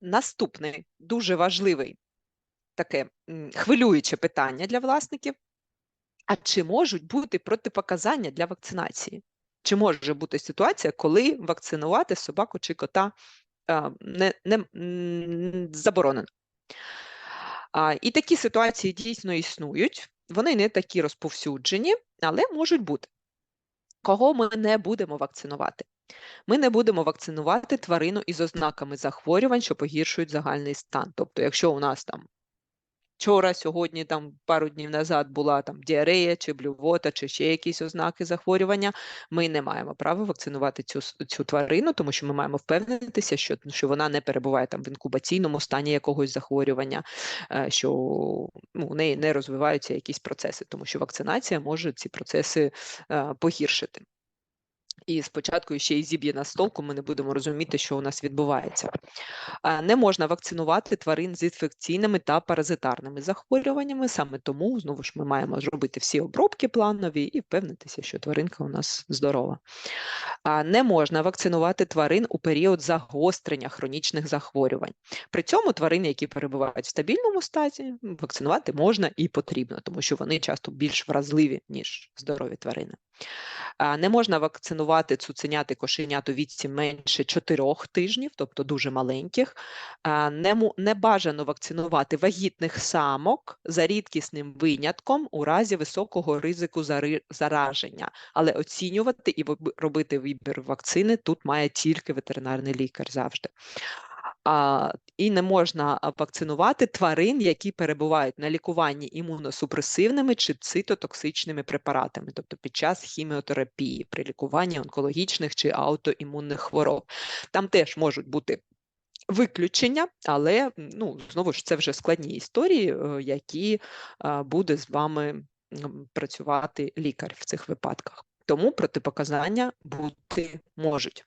наступний дуже важливий таке хвилююче питання для власників. А чи можуть бути протипоказання для вакцинації? Чи може бути ситуація, коли вакцинувати собаку чи кота не, не заборонено? А, і такі ситуації дійсно існують, вони не такі розповсюджені, але можуть бути. Кого ми не будемо вакцинувати? Ми не будемо вакцинувати тварину із ознаками захворювань, що погіршують загальний стан. Тобто, якщо у нас там вчора, сьогодні, там пару днів назад була там діарея чи блювота, чи ще якісь ознаки захворювання, ми не маємо права вакцинувати цю, цю тварину, тому що ми маємо впевнитися, що, що вона не перебуває там в інкубаційному стані якогось захворювання, е, що ну, у неї не розвиваються якісь процеси, тому що вакцинація може ці процеси е, погіршити. І спочатку ще й зіб'є нас толку, ми не будемо розуміти, що у нас відбувається. Не можна вакцинувати тварин з інфекційними та паразитарними захворюваннями. Саме тому знову ж ми маємо зробити всі обробки планові і впевнитися, що тваринка у нас здорова. Не можна вакцинувати тварин у період загострення хронічних захворювань. При цьому тварини, які перебувають в стабільному статі, вакцинувати можна і потрібно, тому що вони часто більш вразливі, ніж здорові тварини. Не можна вакцинувати цуценят кошенят у віці менше 4 тижнів, тобто дуже маленьких. Не, не бажано вакцинувати вагітних самок за рідкісним винятком у разі високого ризику зараження. Але оцінювати і робити вибір вакцини тут має тільки ветеринарний лікар завжди. І не можна вакцинувати тварин, які перебувають на лікуванні імуносупресивними чи цитотоксичними препаратами, тобто під час хіміотерапії при лікуванні онкологічних чи аутоімунних хвороб. Там теж можуть бути виключення, але ну, знову ж це вже складні історії, е, які буде з вами працювати лікар в цих випадках. Тому протипоказання бути можуть.